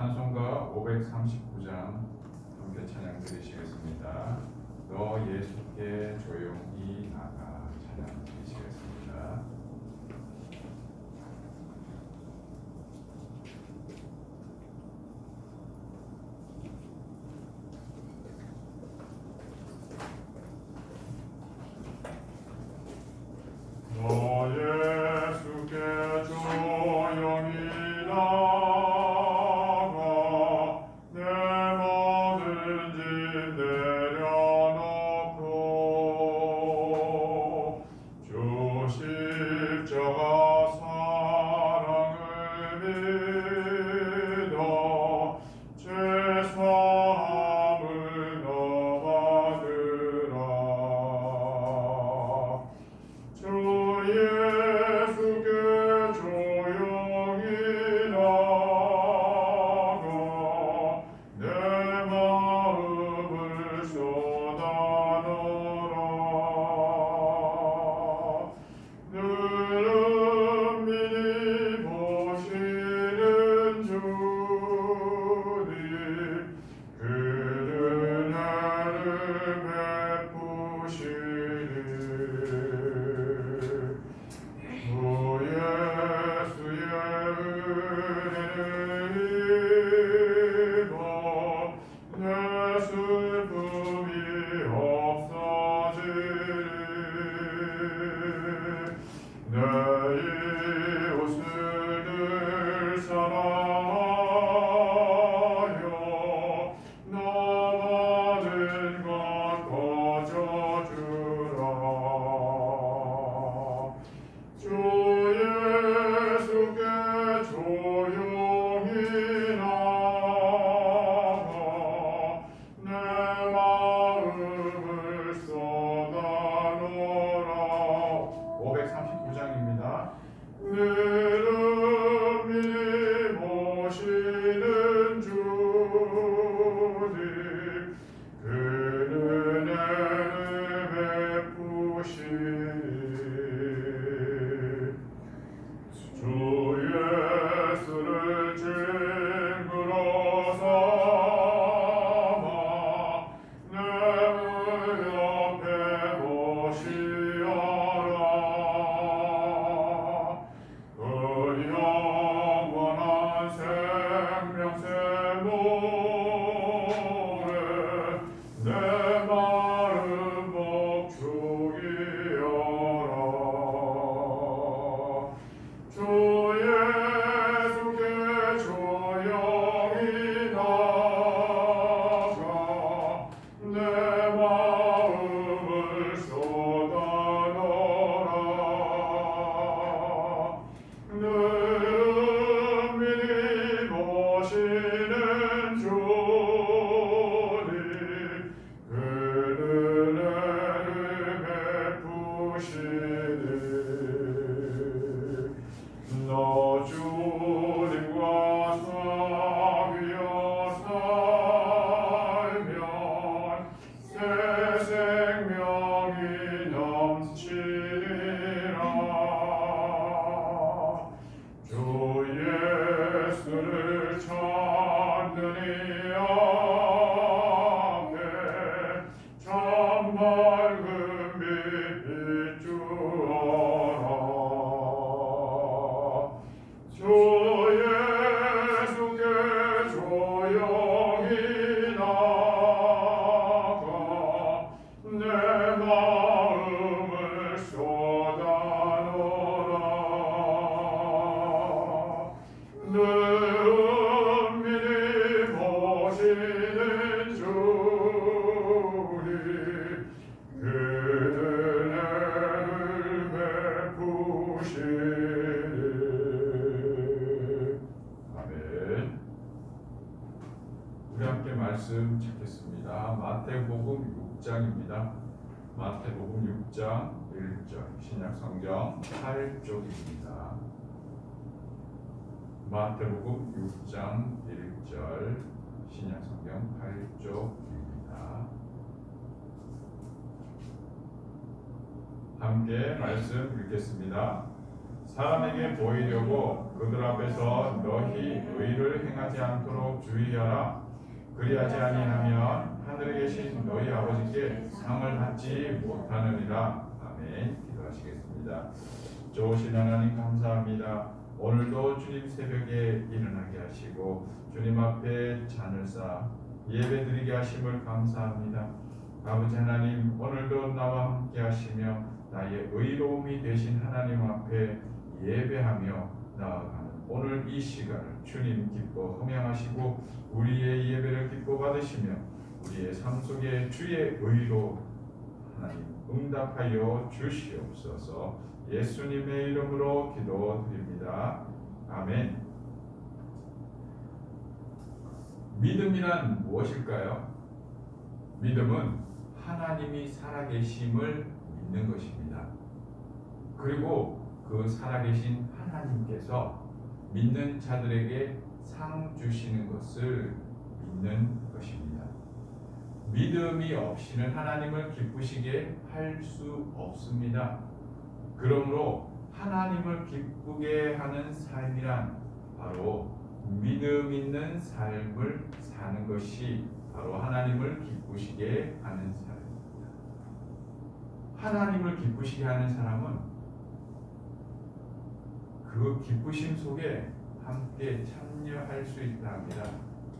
찬송가 539장 함께 찬양 드리시겠습니다. 너 예수께 조용히 나가 찬양 드리시겠습니다. 9장 1절 신약 성경 8쪽입니다. 마태복음 6장 1절 신약 성경 8쪽입니다. 함께 말씀 읽겠습니다. 사람에게 보이려고 그들 앞에서 너희 의를 행하지 않도록 주의하라. 그리하지 아니하면 하늘에 계신 너희 아버지께 상을 받지 못하느니라. 아멘. 기도하시겠습니다. 좋으신 하나님 감사합니다. 오늘도 주님 새벽에 일어나게 하시고 주님 앞에 잔을 쌓아 예배 드리게 하심을 감사합니다. 아버지 하나님 오늘도 나와 함께 하시며 나의 의로움이 되신 하나님 앞에 예배하며 나아가는 오늘 이 시간을 주님 기뻐 흠양하시고 우리의 예배를 기뻐 받으시며 우리의 삶 속에 주의 의로 하나님 응답하여 주시옵소서 예수님의 이름으로 기도드립니다. 아멘. 믿음이란 무엇일까요? 믿음은 하나님이 살아계심을 믿는 것입니다. 그리고 그 살아계신 하나님께서 믿는 자들에게 상 주시는 것을 믿는. 믿음이 없이는 하나님을 기쁘시게 할 수 없습니다. 그러므로 하나님을 기쁘게 하는 삶이란 바로 믿음 있는 삶을 사는 것이 바로 하나님을 기쁘시게 하는 삶입니다. 하나님을 기쁘시게 하는 사람은 그 기쁘심 속에 함께 참여할 수 있다 합니다.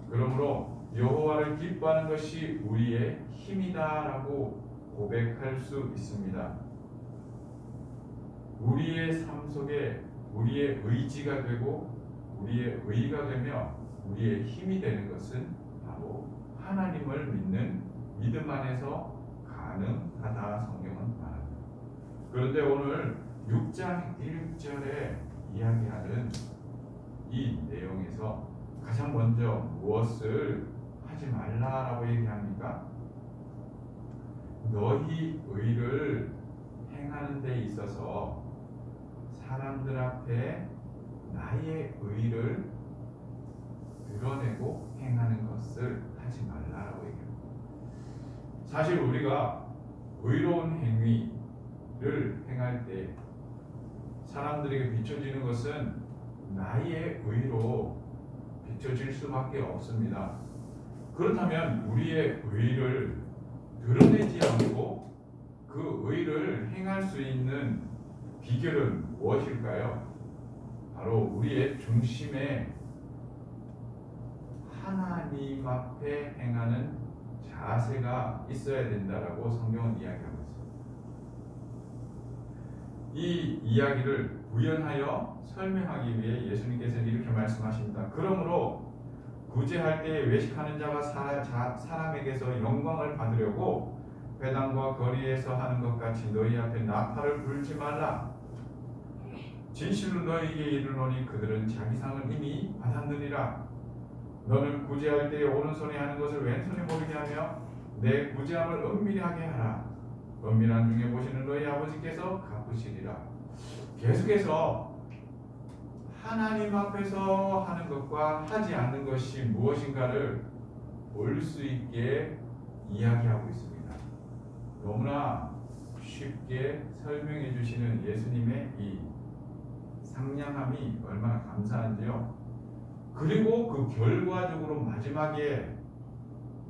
그러므로 여호와를 기뻐하는 것이 우리의 힘이다라고 고백할 수 있습니다. 우리의 삶 속에 우리의 의지가 되고 우리의 의가 되며 우리의 힘이 되는 것은 바로 하나님을 믿는 믿음 안에서 가능하다 성경은 말합니다. 그런데 오늘 6장 1절에 이야기하는 이 내용에서 가장 먼저 무엇을 하지 말라라고 얘기합니까? 너희 의를 행하는 데 있어서 사람들 앞에 나의 의를 드러내고 행하는 것을 하지 말라라고 얘기합니다. 사실 우리가 의로운 행위를 행할 때 사람들에게 비춰지는 것은 나의 의로 비춰질 수밖에 없습니다. 그렇다면 우리의 의를 드러내지 않고 그 의를 행할 수 있는 비결은 무엇일까요? 바로 우리의 중심에 하나님 앞에 행하는 자세가 있어야 된다라고 성경은 이야기하고 있습니다. 이 이야기를 구현하여 설명하기 위해 예수님께서는 이렇게 말씀하십니다. 그러므로 구제할 때 외식하는 자가 사람에게서 영광을 받으려고 회당과 거리에서 하는 것 같이 너희 앞에 나팔을 불지 말라. 진실로 너희에게 이르노니 그들은 자기 상을 이미 받았느니라. 너는 구제할 때 오른손에 하는 것을 왼손에 보이게 하며 내 구제함을 은밀히 하게 하라. 은밀한 중에 보시는 너희 아버지께서 갚으시리라. 계속해서 하나님 앞에서 하는 것과 하지 않는 것이 무엇인가를 볼 수 있게 이야기하고 있습니다. 너무나 쉽게 설명해 주시는 예수님의 이 상냥함이 얼마나 감사한지요. 그리고 그 결과적으로 마지막에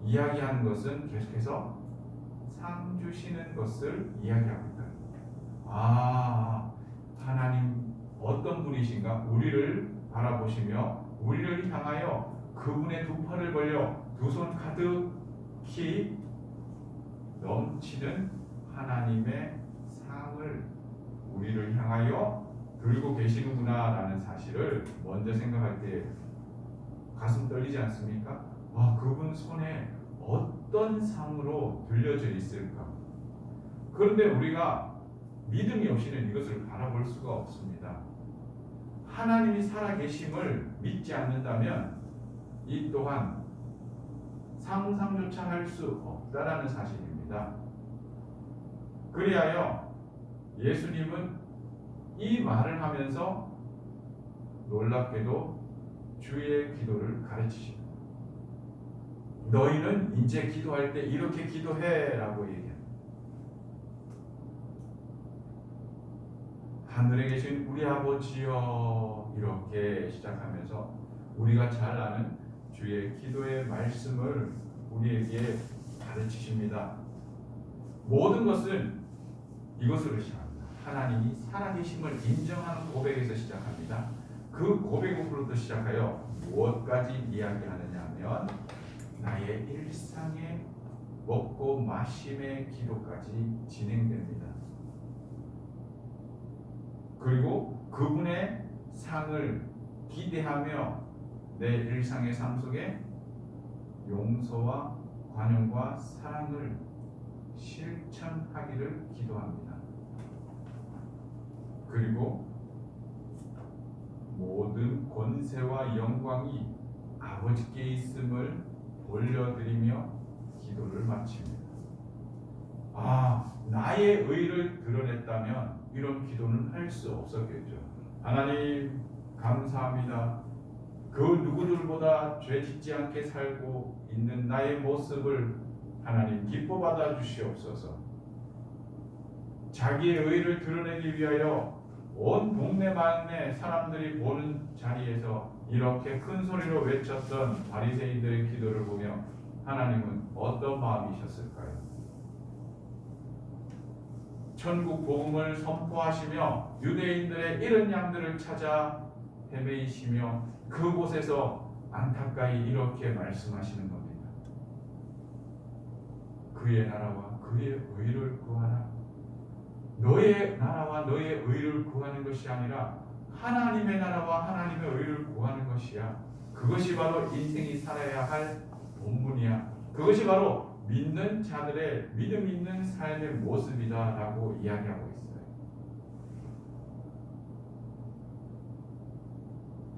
이야기하는 것은 계속해서 상 주시는 것을 이야기하고 있다. 아, 하나님 어떤 분이신가? 우리를 바라보시며 우리를 향하여 그분의 두 팔을 벌려 두 손 가득히 넘치는 하나님의 상을 우리를 향하여 들고 계시는구나라는 사실을 먼저 생각할 때 가슴 떨리지 않습니까? 와, 그분 손에 어떤 상으로 들려져 있을까? 그런데 우리가 믿음이 없이는 이것을 바라볼 수가 없습니다. 하나님이 살아계심을 믿지 않는다면 이 또한 상상조차 할 수 없다라는 사실입니다. 그리하여 예수님은 이 말을 하면서 놀랍게도 주의 기도를 가르치십니다. 너희는 이제 기도할 때 이렇게 기도해라고 얘기합니다. 하늘에 계신 우리 아버지여 이렇게 시작하면서 우리가 잘 아는 주의 기도의 말씀을 우리에게 가르치십니다. 모든 것은 이것으로 시작합니다. 하나님이 살아계심을 인정하는 고백에서 시작합니다. 그 고백으로부터 시작하여 무엇까지 이야기하느냐 하면 나의 일상의 먹고 마심의 기도까지 진행됩니다. 그리고 그분의 상을 기대하며 내 일상의 삶 속에 용서와 관용과 사랑을 실천하기를 기도합니다. 그리고 모든 권세와 영광이 아버지께 있음을 올려드리며 기도를 마칩니다. 아, 나의 의를 드러냈다면 이런 기도는 할 수 없었겠죠. 하나님, 감사합니다. 그 누구들보다 죄 짓지 않게 살고 있는 나의 모습을 하나님 기뻐 받아 주시옵소서. 자기의 의를 드러내기 위하여 온 동네 만네 사람들이 보는 자리에서 이렇게 큰 소리로 외쳤던 바리새인들의 기도를 보며 하나님은 어떤 마음이셨을까요? 천국 복음을 선포하시며 유대인들의 잃은 양들을 찾아 헤매이시며 그곳에서 안타까이 이렇게 말씀하시는 겁니다. 그의 나라와 그의 의를 구하라. 너의 나라와 너의 의를 구하는 것이 아니라 하나님의 나라와 하나님의 의를 구하는 것이야. 그것이 바로 인생이 살아야 할 본분이야. 그것이 바로 믿는 자들의 믿음 있는 삶의 모습이다라고 이야기하고 있어요.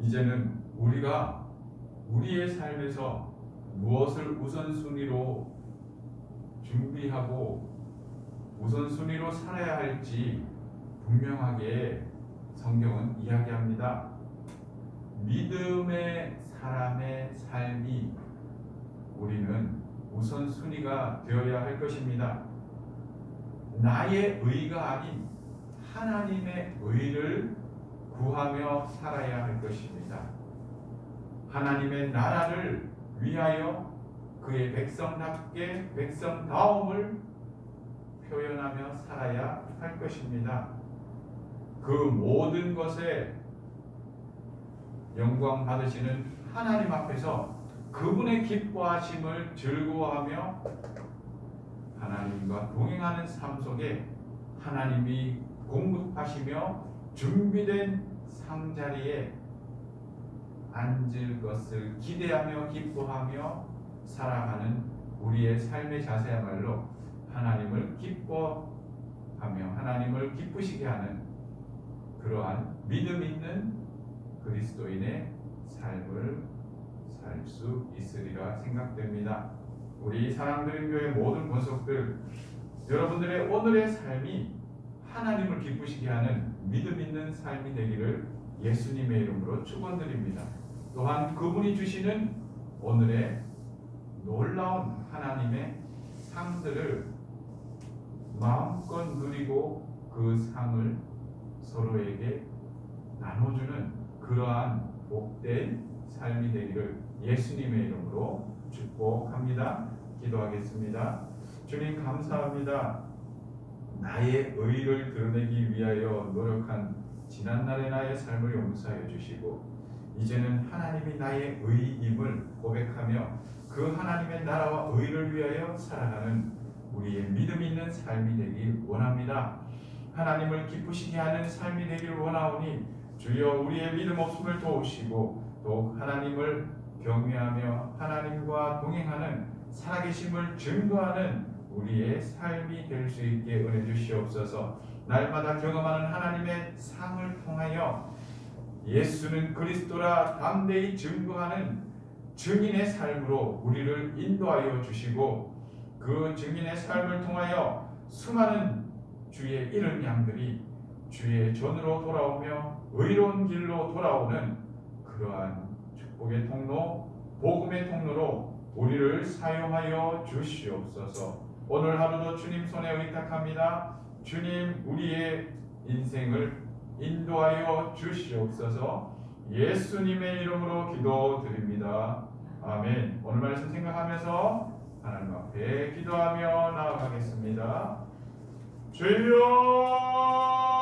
이제는 우리가 우리의 삶에서 무엇을 우선순위로 준비하고 우선순위로 살아야 할지 분명하게 성경은 이야기합니다. 믿음의 사람의 삶이 우리는 우선순위가 되어야 할 것입니다. 나의 의가 아닌 하나님의 의를 구하며 살아야 할 것입니다. 하나님의 나라를 위하여 그의 백성답게 백성다움을 표현하며 살아야 할 것입니다. 그 모든 것에 영광 받으시는 하나님 앞에서 그분의 기뻐하심을 즐거워하며 하나님과 동행하는 삶 속에 하나님이 공급하시며 준비된 상자리에 앉을 것을 기대하며 기뻐하며 살아가는 우리의 삶의 자세야말로 하나님을 기뻐하며 하나님을 기쁘시게 하는 그러한 믿음 있는 그리스도인의 삶을 살 수 있으리라 생각됩니다. 우리 사랑드린 교회 모든 권속들 여러분들의 오늘의 삶이 하나님을 기쁘시게 하는 믿음 있는 삶이 되기를 예수님의 이름으로 축원드립니다. 또한 그분이 주시는 오늘의 놀라운 하나님의 상들을 마음껏 누리고 그 상을 서로에게 나눠주는 그러한 복된 삶이 되기를 예수님의 이름으로 축복합니다. 기도하겠습니다. 주님 감사합니다. 나의 의를 드러내기 위하여 노력한 지난날의 나의 삶을 용서하여 주시고 이제는 하나님이 나의 의임을 고백하며 그 하나님의 나라와 의를 위하여 살아가는 우리의 믿음 있는 삶이 되길 원합니다. 하나님을 기쁘시게 하는 삶이 되길 원하오니 주여 우리의 믿음 없음을 도우시고 또 하나님을 경외하며 하나님과 동행하는 살아계심을 증거하는 우리의 삶이 될 수 있게 은혜 주시옵소서. 날마다 경험하는 하나님의 상을 통하여 예수는 그리스도라 담대히 증거하는 증인의 삶으로 우리를 인도하여 주시고 그 증인의 삶을 통하여 수많은 주의 잃은 양들이 주의 전으로 돌아오며 의로운 길로 돌아오는 그러한 축복의 통로, 복음의 통로로 우리를 사용하여 주시옵소서. 오늘 하루도 주님 손에 의탁합니다. 주님 우리의 인생을 인도하여 주시옵소서. 예수님의 이름으로 기도드립니다. 아멘. 오늘 말씀 생각하면서 하나님 앞에 기도하며 나아가겠습니다. 주여